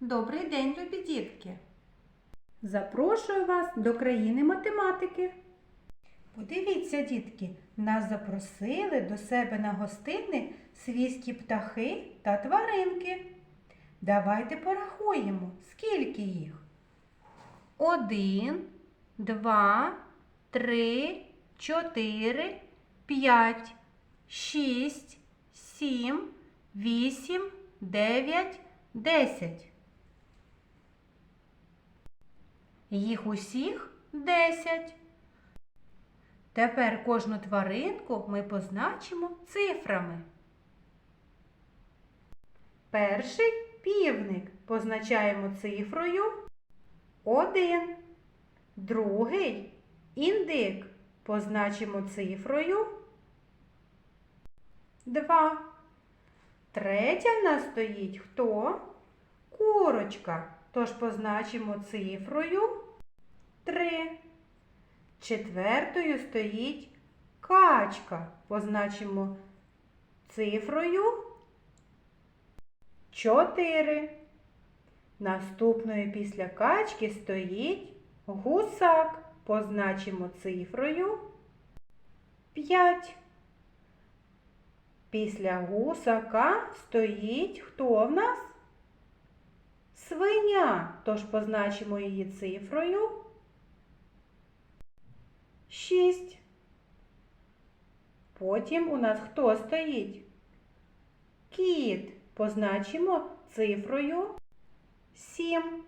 Добрий день, любі дітки! Запрошую вас до країни математики. Подивіться, дітки, нас запросили до себе на гостини свійські птахи та тваринки. Давайте порахуємо, скільки їх. Один, два, три, чотири, п'ять, шість, сім, вісім, дев'ять, десять. Їх усіх десять. Тепер кожну тваринку ми позначимо цифрами. Перший півник позначаємо цифрою 1. Другий індик позначимо цифрою 2. Третя в нас стоїть хто? Курочка. Тож позначимо цифрою 3. Четвертою стоїть качка. Позначимо цифрою 4. Наступною після качки стоїть гусак. Позначимо цифрою 5. Після гусака стоїть хто в нас? Свиня. Тож позначимо її цифрою 6. Потім у нас хто стоїть? Кіт. Позначимо цифрою 7.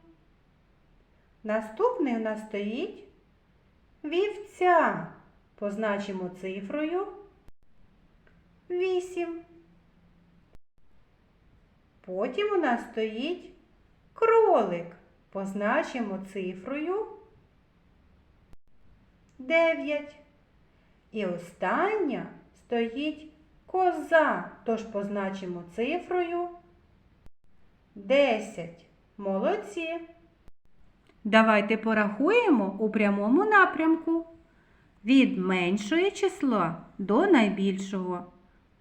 Наступний у нас стоїть вівця. Позначимо цифрою 8. Потім у нас стоїть кролик. Позначимо цифрою 9. І остання стоїть коза, тож позначимо цифрою 10. Молодці. Давайте порахуємо у прямому напрямку. Від меншого числа до найбільшого.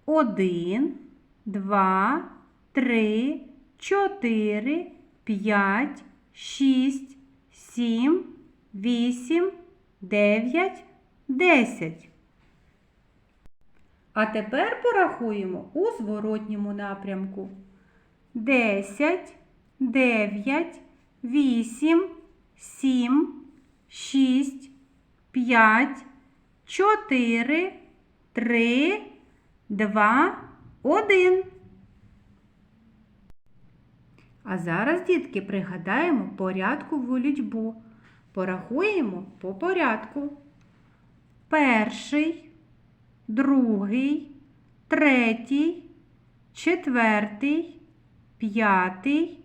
1, 2, 3, 4, 5, 6, 7, 8, 9, 10. А тепер порахуємо у зворотньому напрямку. 10, 9, 8, 7, 6, 5, 4, 3, 2, 1. А зараз, дітки, пригадаємо порядкову лічбу. Порахуємо по порядку. Перший, другий, третій, четвертий, п'ятий,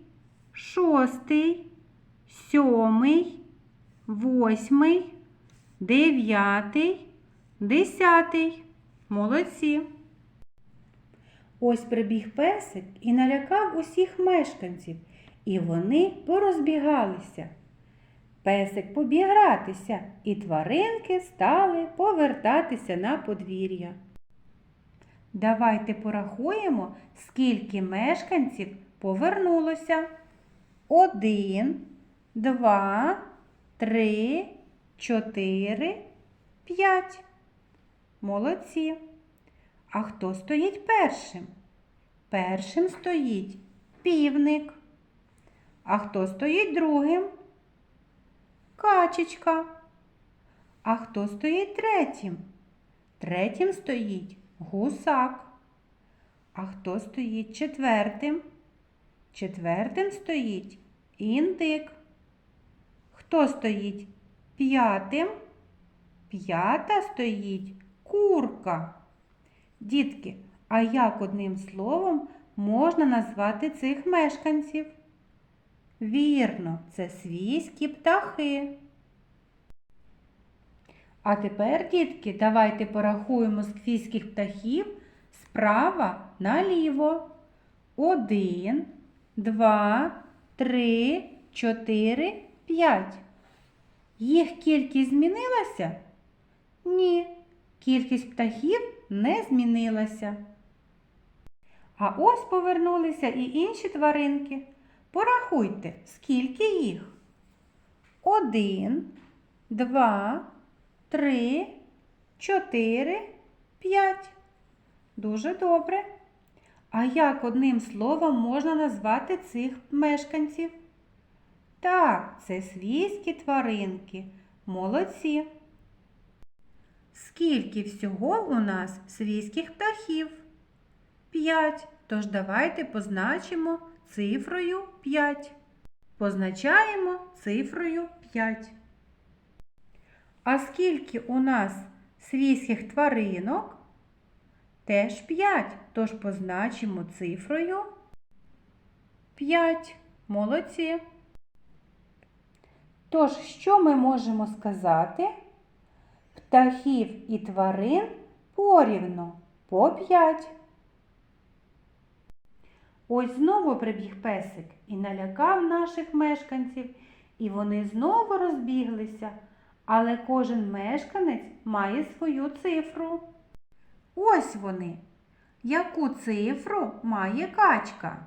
шостий, сьомий, восьмий, дев'ятий, десятий. Молодці. Ось прибіг песик і налякав усіх мешканців, і вони порозбігалися. Песик побіг гратися, і тваринки стали повертатися на подвір'я. Давайте порахуємо, скільки мешканців повернулося. Один, два, три, чотири, п'ять. Молодці. А хто стоїть першим? Першим стоїть півник. А хто стоїть другим? Качечка. А хто стоїть третім? Третім стоїть гусак. А хто стоїть четвертим? Четвертим стоїть індик. Хто стоїть п'ятим? П'ята стоїть курка. Дітки, а як одним словом можна назвати цих мешканців? Вірно, це свійські птахи. А тепер, дітки, давайте порахуємо свійських птахів справа наліво. Один, два, три, чотири, п'ять. Їх кількість змінилася? Ні, кількість птахів не змінилася. А ось повернулися і інші тваринки. Порахуйте, скільки їх? Один, два, три, чотири, п'ять. Дуже добре. А як одним словом можна назвати цих мешканців? Так, це свійські тваринки. Молодці. Скільки всього у нас свійських птахів? П'ять. Тож давайте позначимо цифрою 5. Позначаємо цифрою 5. А скільки у нас свійських тваринок? Теж 5. Тож позначимо цифрою 5. Молодці. Тож, що ми можемо сказати? Птахів і тварин порівну по 5. Ось знову прибіг песик і налякав наших мешканців, і вони знову розбіглися, але кожен мешканець має свою цифру. Ось вони. Яку цифру має качка?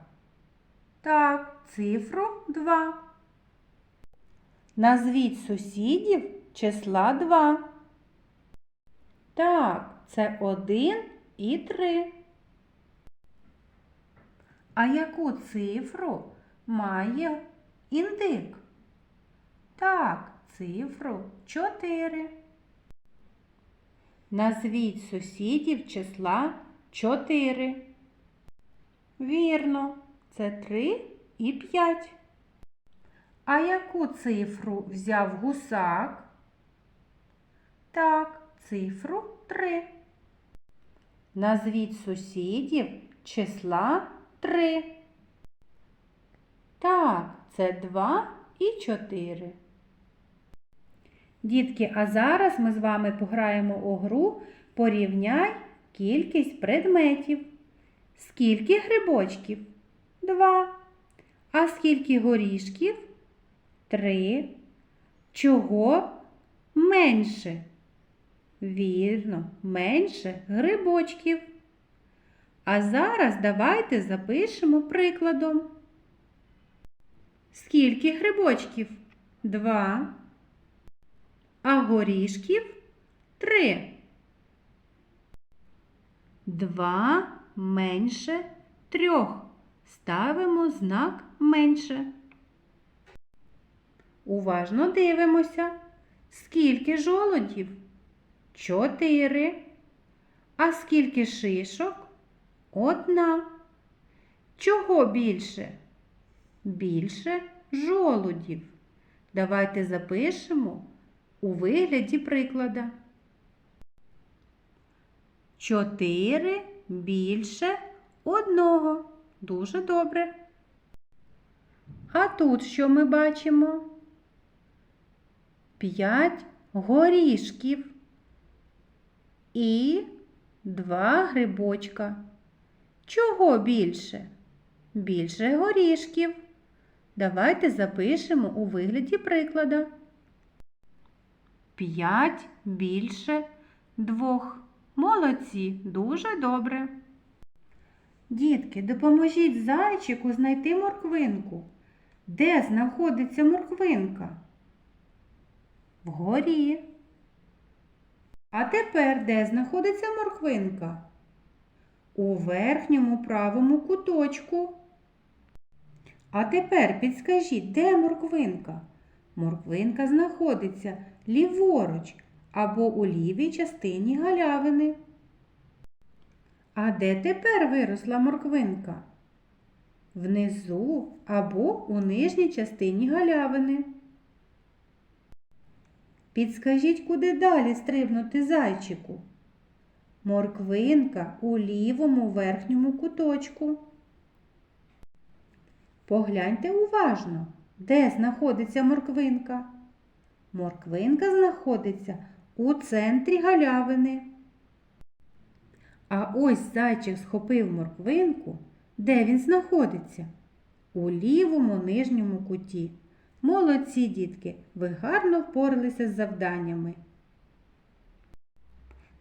Так, цифру 2. Назвіть сусідів числа 2. Так, це 1 і 3. А яку цифру має індик? Так, цифру 4. Назвіть сусідів числа 4. Вірно, це 3 і 5. А яку цифру взяв гусак? Так, цифру 3. Назвіть сусідів числа 3. Так, це 2 і 4. Дітки, а зараз ми з вами пограємо у гру Порівняй кількість предметів. Скільки грибочків? Два. А скільки горішків? Три. Чого менше? Вірно, менше грибочків. А зараз давайте запишемо прикладом. Скільки грибочків? Два. А горішків три. Два менше трьох. Ставимо знак менше. Уважно дивимося. Скільки жолодів? Чотири. А скільки шишок? Одна. Чого більше? Більше жолудів. Давайте запишемо у вигляді приклада. Чотири більше одного. Дуже добре. А тут що ми бачимо? П'ять горішків і два грибочка. Чого більше? Більше горішків. Давайте запишемо у вигляді приклада. П'ять більше двох. Молодці, дуже добре. Дітки, допоможіть зайчику знайти морквинку. Де знаходиться морквинка? Вгорі. А тепер де знаходиться морквинка? У верхньому правому куточку. А тепер підскажіть, де морквинка? Морквинка знаходиться ліворуч або у лівій частині галявини. А де тепер виросла морквинка? Внизу або у нижній частині галявини. Підскажіть, куди далі стрибнути зайчику? Морквинка у лівому верхньому куточку. Погляньте уважно, де знаходиться морквинка. Морквинка знаходиться у центрі галявини. А ось зайчик схопив морквинку. Де він знаходиться? У лівому нижньому куті. Молодці, дітки, ви гарно впоралися з завданнями.